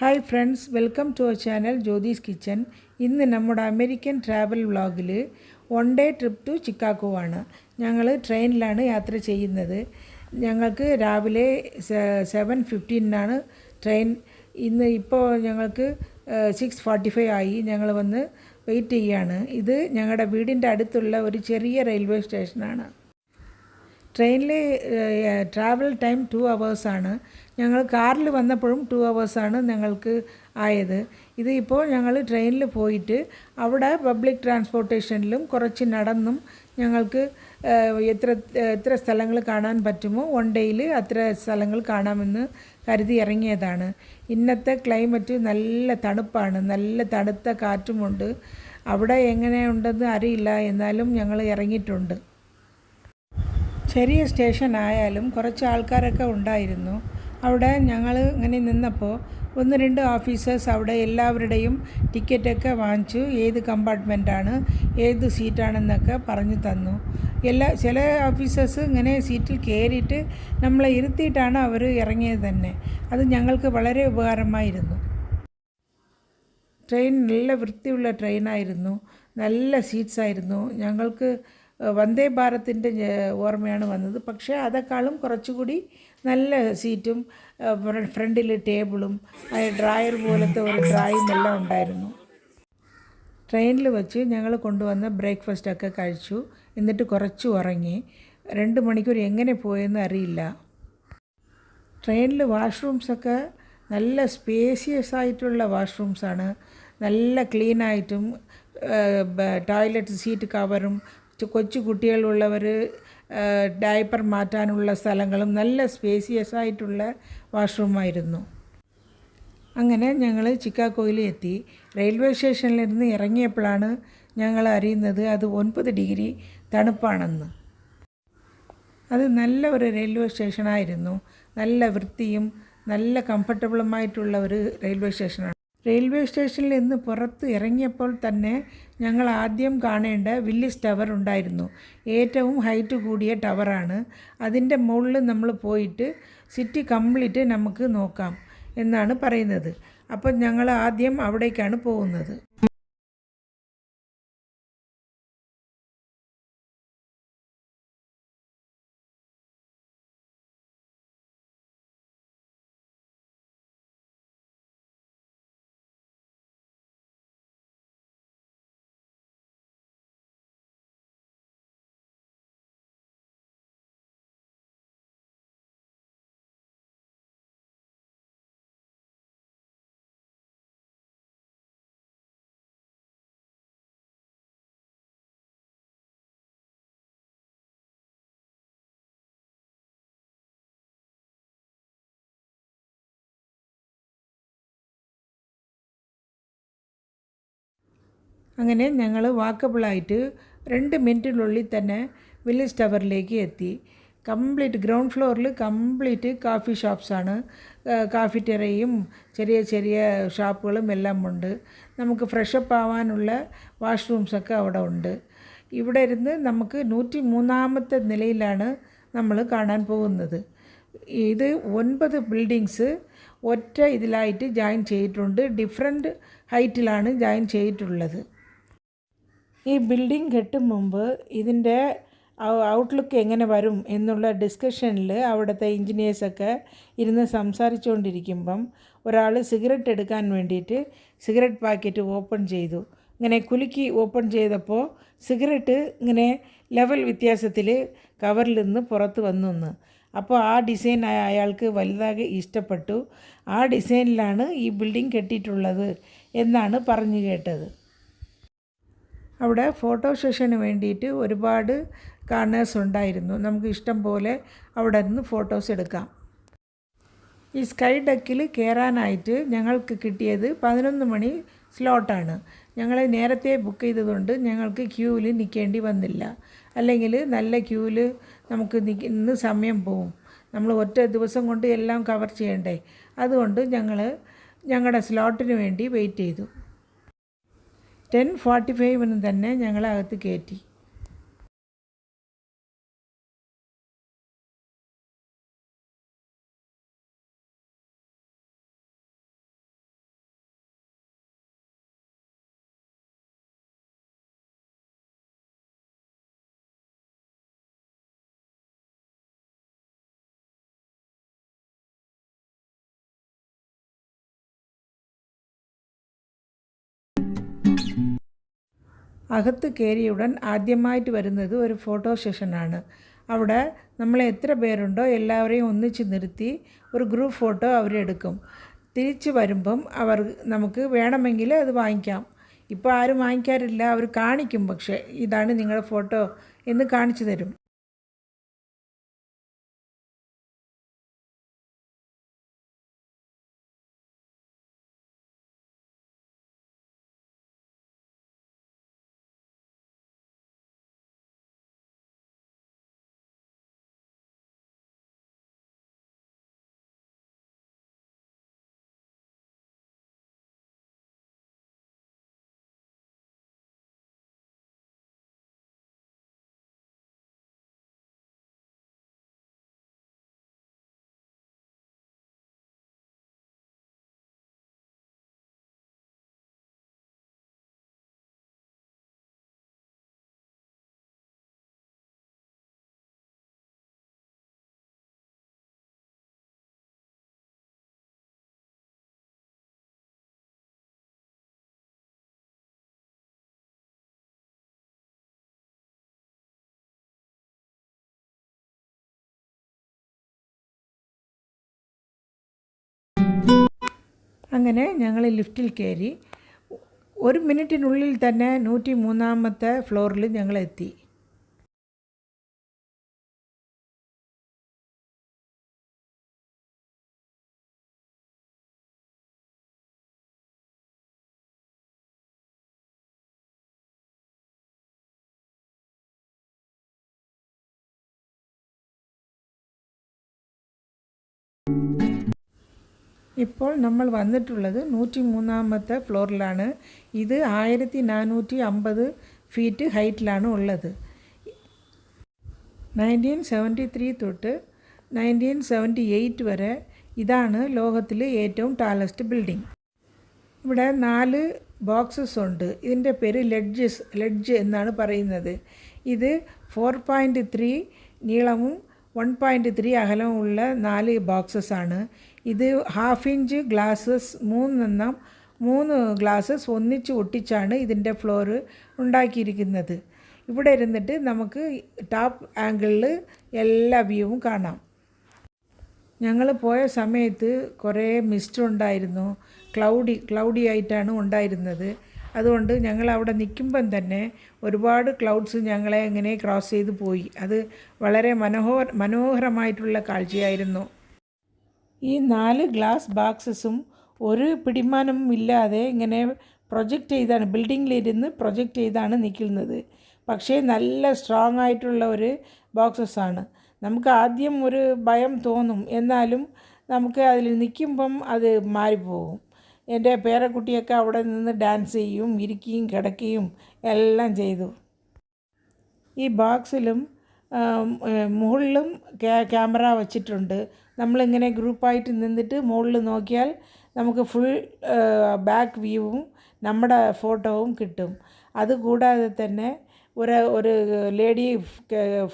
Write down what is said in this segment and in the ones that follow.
Hi friends welcome to our channel Jyothis kitchen ഇന്ന് നമ്മുടെ American travel വ്ളോഗിൽ one day trip to Chicago ആണ്. ഞങ്ങൾ ട്രെയിനിലാണ് യാത്ര ചെയ്യുന്നത്. ഞങ്ങൾക്ക് രാവിലെ സെവൻ ഫിഫ്റ്റീനാണ് ട്രെയിൻ ഇന്ന് ഇപ്പോൾ ഞങ്ങൾക്ക് സിക്സ് ഫോർട്ടി ഫൈവ് ആയി. ഞങ്ങൾ വന്ന് വെയിറ്റ് ചെയ്യുകയാണ് ഇത് ഞങ്ങളുടെ വീടിന്റെ അടുത്തുള്ള ഒരു ചെറിയ റെയിൽവേ സ്റ്റേഷനാണ് ട്രെയിനിലെ ട്രാവൽ ടൈം ടു ആണ്. ഞങ്ങൾ കാറിൽ വന്നപ്പോഴും ടു ആണ് ഞങ്ങൾക്ക് ആയത്. ഇത് ഇപ്പോൾ ഞങ്ങൾ ട്രെയിനിൽ പോയിട്ട് അവിടെ പബ്ലിക് ട്രാൻസ്പോർട്ടേഷനിലും കുറച്ച് നടന്നും ഞങ്ങൾക്ക് എത്ര എത്ര സ്ഥലങ്ങൾ കാണാൻ പറ്റുമോ വൺ ഡേയിൽ അത്ര സ്ഥലങ്ങൾ കാണാമെന്ന് കരുതി ഇറങ്ങിയതാണ്. ഇന്നത്തെ ക്ലൈമറ്റ് നല്ല തണുപ്പാണ് നല്ല തണുത്ത കാറ്റുമുണ്ട്. അവിടെ എങ്ങനെയുണ്ടെന്ന് അറിയില്ല എന്നാലും ഞങ്ങൾ ഇറങ്ങിയിട്ടുണ്ട്. ചെറിയ സ്റ്റേഷൻ ആയാലും കുറച്ച് ആൾക്കാരൊക്കെ ഉണ്ടായിരുന്നു. അവിടെ ഞങ്ങൾ ഇങ്ങനെ നിന്നപ്പോൾ ഒന്ന് രണ്ട് ഓഫീസേഴ്സ് അവിടെ എല്ലാവരുടെയും ടിക്കറ്റൊക്കെ വാങ്ങിച്ചു. ഏത് കമ്പാർട്ട്മെന്റാണ് ഏത് സീറ്റാണെന്നൊക്കെ പറഞ്ഞു തന്നു. എല്ലാ ചില ഓഫീസേഴ്സ് ഇങ്ങനെ സീറ്റിൽ കയറിയിട്ട് നമ്മളെ ഇരുത്തിയിട്ടാണ് അവർ ഇറങ്ങിയത് തന്നെ. അത് ഞങ്ങൾക്ക് വളരെ ഉപകാരമായിരുന്നു. ട്രെയിൻ നല്ല വൃത്തിയുള്ള ട്രെയിനായിരുന്നു നല്ല സീറ്റ്സ് ആയിരുന്നു. ഞങ്ങൾക്ക് വന്ദേ ഭാരതിന്റെ ഓർമ്മയാണ് വന്നത്. പക്ഷേ അതേക്കാളും കുറച്ചുകൂടി നല്ല സീറ്റും ഫ്രണ്ടിൽ ടേബിളും ഡ്രായർ പോലത്തെ ഒരു ഡ്രായും എല്ലാം ഉണ്ടായിരുന്നു. ട്രെയിനിൽ വെച്ച് ഞങ്ങൾ കൊണ്ടുവന്ന ബ്രേക്ക്ഫാസ്റ്റൊക്കെ കഴിച്ചു. എന്നിട്ട് കുറച്ച് ഉറങ്ങി. രണ്ട് മണിക്കൂർ എങ്ങനെ പോയെന്ന് അറിയില്ല. ട്രെയിനിൽ വാഷ്റൂംസൊക്കെ നല്ല സ്പേസിയസ് ആയിട്ടുള്ള വാഷ്റൂംസാണ് നല്ല ക്ലീനായിട്ടും ടോയ്ലറ്റ് സീറ്റ് കവറും കൊച്ചു കുട്ടികളുള്ളവർ ഡയപ്പർ മാറ്റാനുള്ള സ്ഥലങ്ങളും നല്ല സ്പേസിയസ് ആയിട്ടുള്ള വാഷ്റൂമായിരുന്നു അങ്ങനെ ഞങ്ങൾ ചിക്കാഗോയിൽ എത്തി. റെയിൽവേ സ്റ്റേഷനിൽ നിന്ന് ഇറങ്ങിയപ്പോഴാണ് ഞങ്ങൾ അറിയുന്നത് അത് ഒൻപത് ഡിഗ്രി തണുപ്പാണെന്ന്. അത് നല്ല ഒരു റെയിൽവേ സ്റ്റേഷനായിരുന്നു നല്ല വൃത്തിയും നല്ല കംഫർട്ടബിളുമായിട്ടുള്ള ഒരു റെയിൽവേ സ്റ്റേഷനാണ് റെയിൽവേ സ്റ്റേഷനിൽ നിന്ന് പുറത്ത് ഇറങ്ങിയപ്പോൾ തന്നെ ഞങ്ങൾ ആദ്യം കാണേണ്ട വില്ലിസ് ടവർ ഉണ്ടായിരുന്നു. ഏറ്റവും ഹൈറ്റ് കൂടിയ ടവറാണ്. അതിന്റെ മുകളിൽ നമ്മൾ പോയിട്ട് സിറ്റി കംപ്ലീറ്റ് നമുക്ക് നോക്കാം എന്നാണ് പറയുന്നത്. അപ്പോൾ ഞങ്ങൾ ആദ്യം അവിടേക്കാണ് പോകുന്നത്. അങ്ങനെ ഞങ്ങൾ വാക്കബിളായിട്ട് രണ്ട് മിനിറ്റിനുള്ളിൽ തന്നെ വില്ലേജ് ടവറിലേക്ക് എത്തി. കംപ്ലീറ്റ് ഗ്രൗണ്ട് ഫ്ലോറിൽ കംപ്ലീറ്റ് കാഫി ഷോപ്സാണ് കാഫി ടെറയും ചെറിയ ചെറിയ ഷോപ്പുകളും എല്ലാം ഉണ്ട്. നമുക്ക് ഫ്രഷപ്പ് ആവാനുള്ള വാഷ്റൂംസൊക്കെ അവിടെ ഉണ്ട്. ഇവിടെ ഇരുന്ന് നമുക്ക് നൂറ്റി മൂന്നാമത്തെ നിലയിലാണ് നമ്മൾ കാണാൻ പോകുന്നത്. ഇത് ഒൻപത് ബിൽഡിങ്സ് ഒറ്റ ഇതിലായിട്ട് ജോയിൻ ചെയ്തിട്ടുണ്ട്. ഡിഫറെന്റ് ഹൈറ്റിലാണ് ജോയിൻ ചെയ്തിട്ടുള്ളത്. ഈ ബിൽഡിംഗ് കെട്ടും മുമ്പ് ഇതിന്റെ ഔട്ട്ലുക്ക് എങ്ങനെ വരും എന്നുള്ള ഡിസ്കഷനിൽ അവിടുത്തെ എഞ്ചിനീയേഴ്സൊക്കെ ഇരുന്ന് സംസാരിച്ചുകൊണ്ടിരിക്കുമ്പം ഒരാൾ സിഗരറ്റ് എടുക്കാൻ വേണ്ടിയിട്ട് സിഗരറ്റ് പാക്കറ്റ് ഓപ്പൺ ചെയ്തു. ഇങ്ങനെ കുലുക്കി ഓപ്പൺ ചെയ്തപ്പോൾ സിഗരറ്റ് ഇങ്ങനെ ലെവൽ വ്യത്യാസത്തിൽ കവറിൽ നിന്ന് പുറത്ത് വന്നു അപ്പോൾ ആ ഡിസൈൻ അയാൾക്ക് വലുതാകെ ഇഷ്ടപ്പെട്ടു. ആ ഡിസൈനിലാണ് ഈ ബിൽഡിംഗ് കെട്ടിയിട്ടുള്ളത് എന്നാണ് പറഞ്ഞു കേട്ടത്. അവിടെ ഫോട്ടോ സെഷന് വേണ്ടിയിട്ട് ഒരുപാട് കാണേഴ്സ് ഉണ്ടായിരുന്നു. നമുക്ക് ഇഷ്ടം പോലെ അവിടെ നിന്ന് ഫോട്ടോസ് എടുക്കാം. ഈ സ്കൈ ഡെക്കിൽ കയറാനായിട്ട് ഞങ്ങൾക്ക് കിട്ടിയത് പതിനൊന്ന് മണി സ്ലോട്ടാണ്. ഞങ്ങൾ നേരത്തെ ബുക്ക് ചെയ്തതുകൊണ്ട് ഞങ്ങൾക്ക് ക്യൂവിൽ നിൽക്കേണ്ടി വന്നില്ല. അല്ലെങ്കിൽ നല്ല ക്യൂവിൽ നമുക്ക് നിന്ന് സമയം പോവും. നമ്മൾ ഒറ്റ ദിവസം കൊണ്ട് എല്ലാം കവർ ചെയ്യണ്ടേ? അതുകൊണ്ട് ഞങ്ങൾ ഞങ്ങളുടെ സ്ലോട്ടിന് വേണ്ടി വെയിറ്റ് ചെയ്തു. ടെൻ ഫോർട്ടി ഫൈവിന് തന്നെ ഞങ്ങളെ അകത്ത് കയറ്റി. അകത്ത് കയറിയുടൻ ആദ്യമായിട്ട് വരുന്നത് ഒരു ഫോട്ടോ സെഷനാണ്. അവിടെ നമ്മൾ എത്ര പേരുണ്ടോ എല്ലാവരെയും ഒന്നിച്ച് നിർത്തി ഒരു ഗ്രൂപ്പ് ഫോട്ടോ അവരെടുക്കും തിരിച്ച് വരുമ്പം അവർ നമുക്ക് വേണമെങ്കിൽ അത് വാങ്ങിക്കാം. ഇപ്പോൾ ആരും വാങ്ങിക്കാറില്ല അവർ കാണിക്കും. പക്ഷേ ഇതാണ് നിങ്ങളുടെ ഫോട്ടോ എന്ന് കാണിച്ചു തരും. അങ്ങനെ ഞങ്ങൾ ലിഫ്റ്റിൽ കയറി. ഒരു മിനിറ്റിനുള്ളിൽ തന്നെ നൂറ്റി മൂന്നാമത്തെ ഫ്ലോറിൽ ഞങ്ങൾ ഇപ്പോൾ നമ്മൾ വന്നിട്ടുള്ളത് നൂറ്റി മൂന്നാമത്തെ ഫ്ലോറിലാണ്. ഇത് ആയിരത്തി നാനൂറ്റി അമ്പത് ഫീറ്റ് ഹൈറ്റിലാണ് ഉള്ളത്. നയന്റീൻ സെവന്റി ത്രീ തൊട്ട് നയന്റീൻ സെവന്റി എയ്റ്റ് വരെ ഇതാണ് ലോകത്തിലെ ഏറ്റവും ടാലസ്റ്റ് ബിൽഡിംഗ് ഇവിടെ നാല് ബോക്സസ് ഉണ്ട്. ഇതിന്റെ പേര് ലെഡ്ജസ് ലെഡ്ജ് എന്നാണ് പറയുന്നത്. ഇത് ഫോർ പോയിന്റ് ത്രീ നീളവും വൺ പോയിന്റ് ത്രീ അകലമുള്ള നാല് ബോക്സസ് ആണ്. ഇത് ഹാഫ് ഇഞ്ച് ഗ്ലാസസ് മൂന്നെണ്ണം മൂന്ന് ഗ്ലാസ്സസ് ഒന്നിച്ച് ഒട്ടിച്ചാണ് ഇതിന്റെ ഫ്ലോറ് ഉണ്ടാക്കിയിരിക്കുന്നത്. ഇവിടെ ഇരുന്നിട്ട് നമുക്ക് ടോപ്പ് ആംഗിളിൽ എല്ലാ വ്യൂവും കാണാം. ഞങ്ങൾ പോയ സമയത്ത് കുറേ മിസ്റ്റ് ഉണ്ടായിരുന്നു. ക്ലൗഡി ക്ലൗഡി ആയിട്ടാണ് ഉണ്ടായിരുന്നത്. അതുകൊണ്ട് ഞങ്ങൾ അവിടെ നിൽക്കുമ്പം തന്നെ ഒരുപാട് ക്ലൗഡ്സ് ഞങ്ങളെ ഇങ്ങനെ ക്രോസ് ചെയ്ത് പോയി. അത് വളരെ മനോഹര മനോഹരമായിട്ടുള്ള കാഴ്ചയായിരുന്നു. ഈ നാല് ഗ്ലാസ് ബോക്സസും ഒരു പിടിമാനം ഇല്ലാതെ ഇങ്ങനെ പ്രൊജക്റ്റ് ചെയ്താണ് ബിൽഡിങ്ങിലിരുന്ന് പ്രൊജക്റ്റ് ചെയ്താണ് നിൽക്കുന്നത്. പക്ഷേ നല്ല സ്ട്രോങ് ആയിട്ടുള്ള ഒരു ബോക്സസ്സാണ് നമുക്ക് ആദ്യം ഒരു ഭയം തോന്നും എന്നാലും നമുക്ക് അതിൽ നിൽക്കുമ്പം അത് മാറിപ്പോകും എന്റെ പേരക്കുട്ടിയൊക്കെ അവിടെ നിന്ന് ഡാൻസ് ചെയ്യും ഇരിക്കുകയും കിടക്കുകയും എല്ലാം ചെയ്തു. ഈ ബോക്സിലും മുകളിലും ക്യാമറ വച്ചിട്ടുണ്ട്. നമ്മളിങ്ങനെ ഗ്രൂപ്പായിട്ട് നിന്നിട്ട് മുകളിൽ നോക്കിയാൽ നമുക്ക് ഫുൾ ബാക്ക് വ്യൂവും നമ്മുടെ ഫോട്ടോവും കിട്ടും. അതുകൂടാതെ തന്നെ ഒരു ഒരു ലേഡി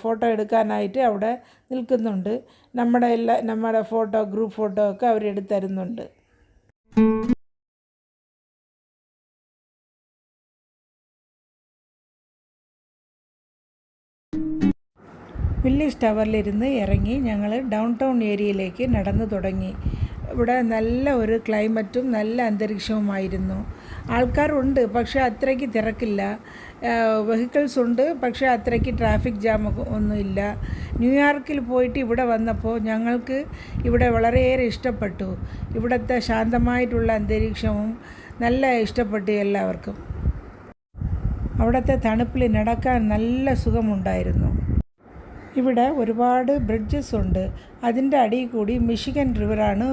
ഫോട്ടോ എടുക്കാനായിട്ട് അവിടെ നിൽക്കുന്നുണ്ട്. നമ്മുടെ എല്ലാ നമ്മുടെ ഫോട്ടോ ഗ്രൂപ്പ് ഫോട്ടോ ഒക്കെ അവർ വില്ലേജ് ടവറിലിരുന്ന് ഇറങ്ങി ഞങ്ങൾ ഡൗൺ ടൗൺ ഏരിയയിലേക്ക് നടന്നു തുടങ്ങി. ഇവിടെ നല്ല ഒരു ക്ലൈമറ്റും നല്ല അന്തരീക്ഷവുമായിരുന്നു. ആൾക്കാരുണ്ട് പക്ഷേ അത്രയ്ക്ക് തിരക്കില്ല. വെഹിക്കിൾസ് ഉണ്ട് പക്ഷേ അത്രയ്ക്ക് ട്രാഫിക് ജാം ഒന്നുമില്ല. ന്യൂയോർക്കിൽ പോയിട്ട് ഇവിടെ വന്നപ്പോൾ ഞങ്ങൾക്ക് ഇവിടെ വളരെയേറെ ഇഷ്ടപ്പെട്ടു. ഇവിടുത്തെ ശാന്തമായിട്ടുള്ള അന്തരീക്ഷവും നല്ല ഇഷ്ടപ്പെട്ടു എല്ലാവർക്കും. അവിടുത്തെ തണുപ്പിൽ നടക്കാൻ നല്ല സുഖമുണ്ടായിരുന്നു. ഇവിടെ ഒരുപാട് ബ്രിഡ്ജസ് ഉണ്ട്. അതിന്റെ അടിയിൽ കൂടി മിഷിഗൻ റിവറാണ്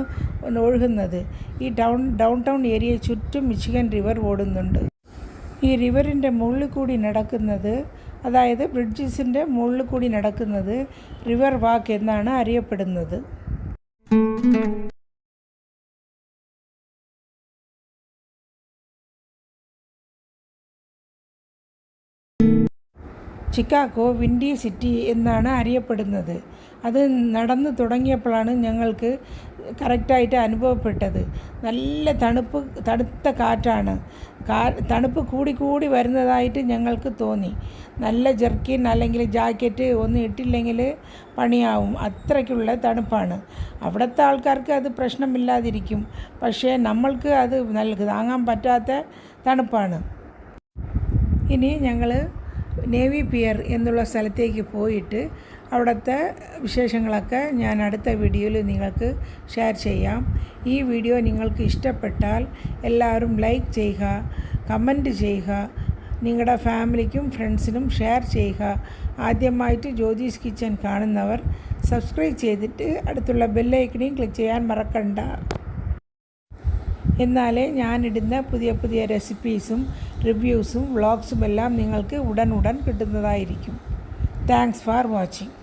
ഒഴുകുന്നത്. ഈ ഡൗൺ ഡൗൺ ടൗൺ ഏരിയ ചുറ്റും മിഷിഗൻ റിവർ ഓടുന്നുണ്ട്. ഈ റിവറിന്റെ മുകളിൽ കൂടി നടക്കുന്നത് അതായത് ബ്രിഡ്ജസിന്റെ മുകളിൽ കൂടി നടക്കുന്നത് റിവർ വാക്ക് എന്നാണ് അറിയപ്പെടുന്നത്. ചിക്കാഗോ വിൻഡി സിറ്റി എന്നാണ് അറിയപ്പെടുന്നത്. അത് നടന്നു തുടങ്ങിയപ്പോഴാണ് ഞങ്ങൾക്ക് കറക്റ്റായിട്ട് അനുഭവപ്പെട്ടത്. നല്ല തണുപ്പ് തണുത്ത കാറ്റാണ്. കാ തണുപ്പ് കൂടി കൂടി വരുന്നതായിട്ട് ഞങ്ങൾക്ക് തോന്നി. നല്ല ജെർക്കിൻ അല്ലെങ്കിൽ ജാക്കറ്റ് ഒന്നും ഇട്ടില്ലെങ്കിൽ പണിയാവും. അത്രയ്ക്കുള്ള തണുപ്പാണ്. അവിടുത്തെ ആൾക്കാർക്ക് അത് പ്രശ്നമില്ലാതിരിക്കും. പക്ഷേ നമ്മൾക്ക് അത് നൽകി താങ്ങാൻ പറ്റാത്ത തണുപ്പാണ്. ഇനി ഞങ്ങൾ നേവി പിയർ എന്നുള്ള സ്ഥലത്തേക്ക് പോയിട്ട് അവിടുത്തെ വിശേഷങ്ങളൊക്കെ ഞാൻ അടുത്ത വീഡിയോയിൽ നിങ്ങൾക്ക് ഷെയർ ചെയ്യാം. ഈ വീഡിയോ നിങ്ങൾക്ക് ഇഷ്ടപ്പെട്ടാൽ എല്ലാവരും ലൈക്ക് ചെയ്യുക കമന്റ് ചെയ്യുക നിങ്ങളുടെ ഫാമിലിക്കും ഫ്രണ്ട്സിനും ഷെയർ ചെയ്യുക. ആദ്യമായിട്ട് ജ്യോതിസ് കിച്ചൻ കാണുന്നവർ സബ്സ്ക്രൈബ് ചെയ്തിട്ട് അടുത്തുള്ള ബെല്ലൈക്കണിയും ക്ലിക്ക് ചെയ്യാൻ മറക്കണ്ട. എന്നാലേ ഞാനിടുന്ന പുതിയ പുതിയ റെസിപ്പീസും റിവ്യൂസും വ്ളോഗ്സുമെല്ലാം നിങ്ങൾക്ക് ഉടൻ ഉടൻ കിട്ടുന്നതായിരിക്കും. Thanks for watching.